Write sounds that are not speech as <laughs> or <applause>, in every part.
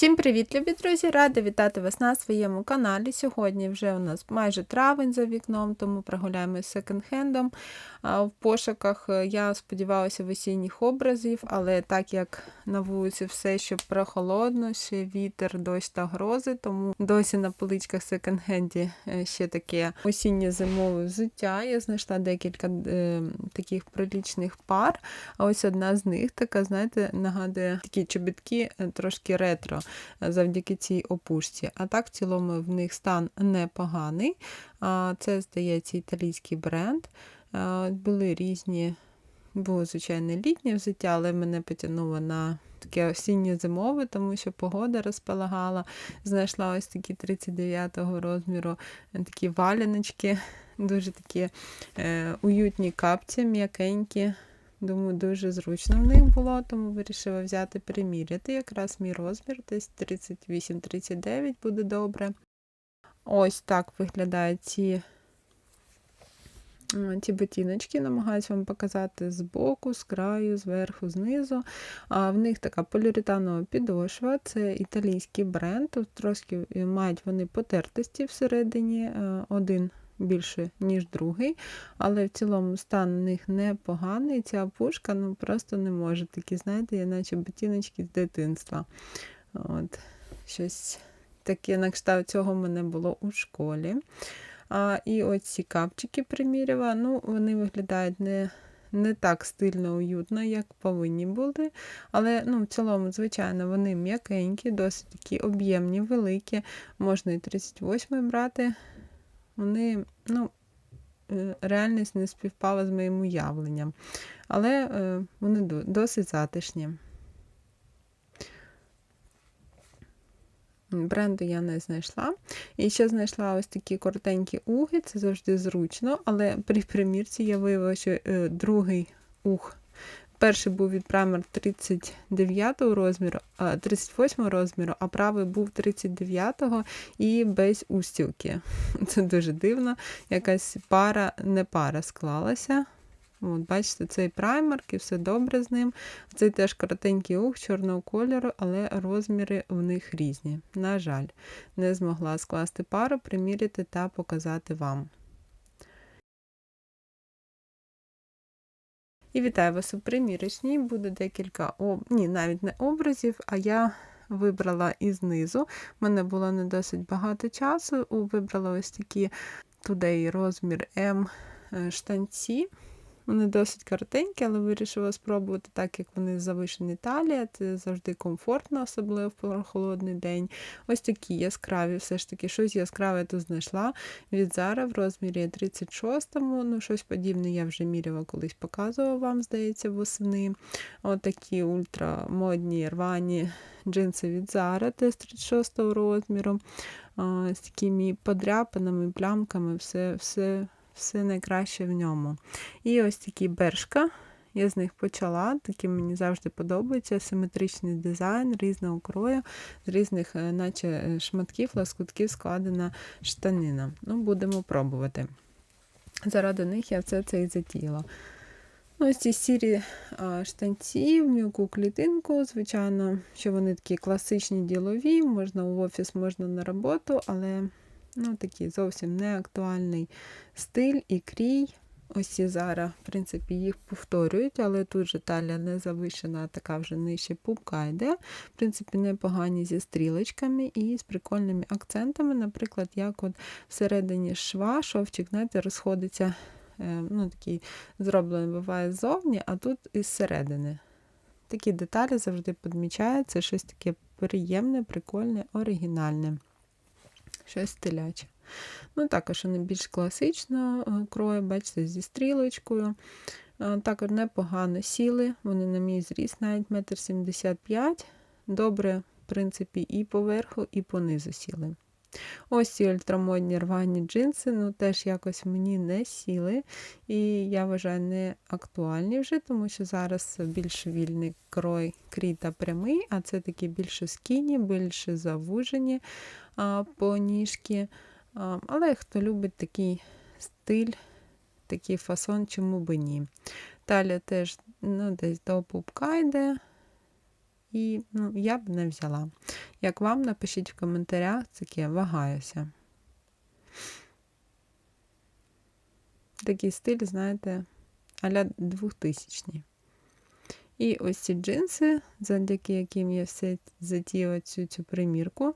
Всім привіт, любі друзі! Рада вітати вас на своєму каналі. Сьогодні вже у нас майже травень за вікном, тому прогуляємось секонд-хендом. В пошуках я сподівалася в осінніх образів, але так як на вулиці все ще прохолодно, ще вітер, дощ та грози, тому досі на поличках секонд-хенді е, ще таке осіннє-зимове взуття. Я знайшла декілька е, таких прилічних пар. А ось одна з них така, знаєте, нагадує такі чобітки е, трошки ретро завдяки цій опушці. А так, в цілому, в них стан непоганий. Це, здається, італійський бренд. Були різні, було, звичайно, літнє взуття, але мене потягнуло на таке осінньо-зимове, тому що погода розполагала. Знайшла ось такі 39-го розміру е, такі валяночки, дуже такі е, уютні капці, м'якенькі. Думаю, дуже зручно в них було, тому вирішила взяти приміряти. Якраз мій розмір, десь 38-39 буде добре. Ось так виглядають ці, ці ботиночки. Намагаюсь вам показати з боку, з краю, зверху, знизу. А В них така поліуретанова підошва, це італійський бренд. Тут трошки мають вони потертості всередині. е, Один більше, ніж другий, але в цілому стан у них непоганий. Ця пушка ну, просто не може. Такі, знаєте, я наче ботиночки з дитинства. От, Щось таке на кшталт цього мене було у школі. А, І оці капчики приміряла. Ну, вони виглядають не не так стильно, уютно, як повинні були. Але ну, в цілому, звичайно, вони м'якенькі, досить такі об'ємні, великі. Можна і 38 брати вони, ну, е, реальність не співпала з моїм уявленням. Але е, вони досить затишні. Бренду я не знайшла. І ще знайшла ось такі коротенькі уги, це завжди зручно, але при примірці я виявила, що е, другий уг Перший був від Primer 39 розміру, 38 розміру, а правий був 39 і без устілки. <laughs> Це дуже дивно. Якась пара, не пара склалася. От, Бачите, цей праймер, і все добре з ним. Цей теж коротенький ух чорного кольору, але розміри у них різні. На жаль, не змогла скласти пару, приміряти та показати вам. І вітаю вас у примірочній. Буде декілька об... ні, навіть не образів, а я вибрала із низу. У мене було не досить багато часу. Вибрала ось такі туди розмір М е, штанці. Вони досить коротенькі, але вирішила спробувати, так як вони завишені талія, це завжди комфортно, особливо в прохолодний день. Ось такі яскраві, все ж таки, щось яскраве тут знайшла від Zara в розмірі 36-му. Ну, щось подібне я вже міряла колись показувала вам, здається, восени. Отакі ультрамодні рвані джинси від Zara, теж 36 розміру. З такими подряпинами, плямками, все, все все найкраще в ньому. І ось такі бершка. Я з них почала, такі мені завжди подобаються. Симетричний дизайн різного крою, з різних, е, наче е, шматків, лоскутків складена штанина. Ну, Будемо пробувати. Заради них я все це і затіяла. Ну, Ось ці сірі штанці, м'яку клітинку, звичайно, що вони такі класичні ділові, можна в офіс, можна на роботу, але Ну, такий зовсім неактуальний стиль і крій. Ось і зараз, в принципі, їх повторюють, але тут же талія не завишена, така вже нижче пупка йде. В принципі, непогані зі стрілочками і з прикольними акцентами. Наприклад, як от всередині шва, шовчик, знаєте, розходиться, е, ну, такий зроблений буває ззовні, а тут із середини. Такі деталі завжди підмічаються, щось таке приємне, прикольне, оригінальне щось стиляче. Ну, Також вони більш класично е, крою, бачите, зі стрілочкою. Е, також непогано сіли, вони на мій зріст, навіть 1,75 м. Добре, в принципі, і поверху, і понизу сіли. Ось ці ультрамодні рвані джинси, ну теж якось мені не сіли. І я вважаю, не актуальні вже, тому що зараз більш вільний крой крій та прямий, а це такі більше скіні, більше завужені а, по ніжки. А, але хто любить такий стиль, такий фасон, чому би ні. Талія теж ну, десь до пупка йде. І ну, я б не взяла. Як вам, напишіть в коментарях, таке вагаюся. Такий стиль, знаєте, аля 2000 І ось ці джинси, завдяки яким я все затіяла цю, цю примірку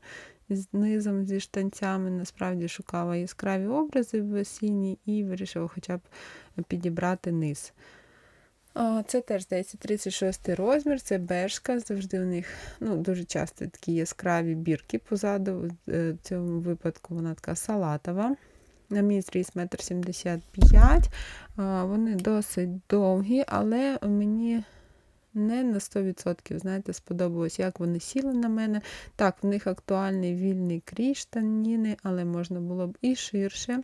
з низом, зі штанцями, насправді шукала яскраві образи в осінні і вирішила хоча б підібрати низ. Це теж, здається, 36 розмір, це бежка. Завжди у них ну, дуже часто такі яскраві бірки позаду. Е, В цьому випадку вона така салатова. На мій зріс 1,75 м. Вони досить довгі, але мені не на 100%, знаєте, сподобалось, як вони сіли на мене. Так, в них актуальний вільний крій штаніни, але можна було б і ширше.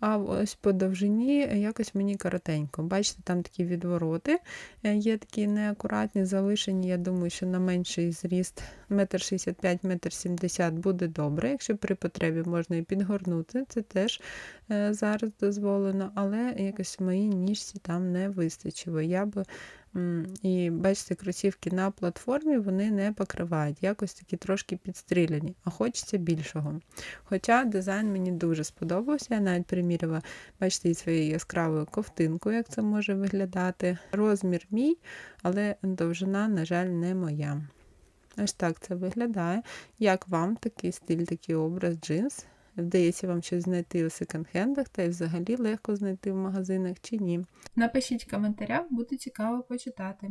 А ось по довжині якось мені коротенько. Бачите, там такі відвороти е, є такі неакуратні, залишені. Я думаю, що на менший зріст 1,65-1,70 м буде добре. Якщо при потребі можна і підгорнути, це теж е, зараз дозволено, але якось в моїй ніжці там не вистачило. Я б і бачите, кросівки на платформі вони не покривають, якось такі трошки підстріляні, а хочеться більшого. Хоча дизайн мені дуже сподобався, я навіть приміряла, бачите, своєю яскравою ковтинкою, як це може виглядати. Розмір мій, але довжина, на жаль, не моя. Ось так це виглядає. Як вам такий стиль, такий образ джинс? Вдається вам щось знайти у секонд-хендах та й взагалі легко знайти в магазинах чи ні. Напишіть в коментарях, буде цікаво почитати.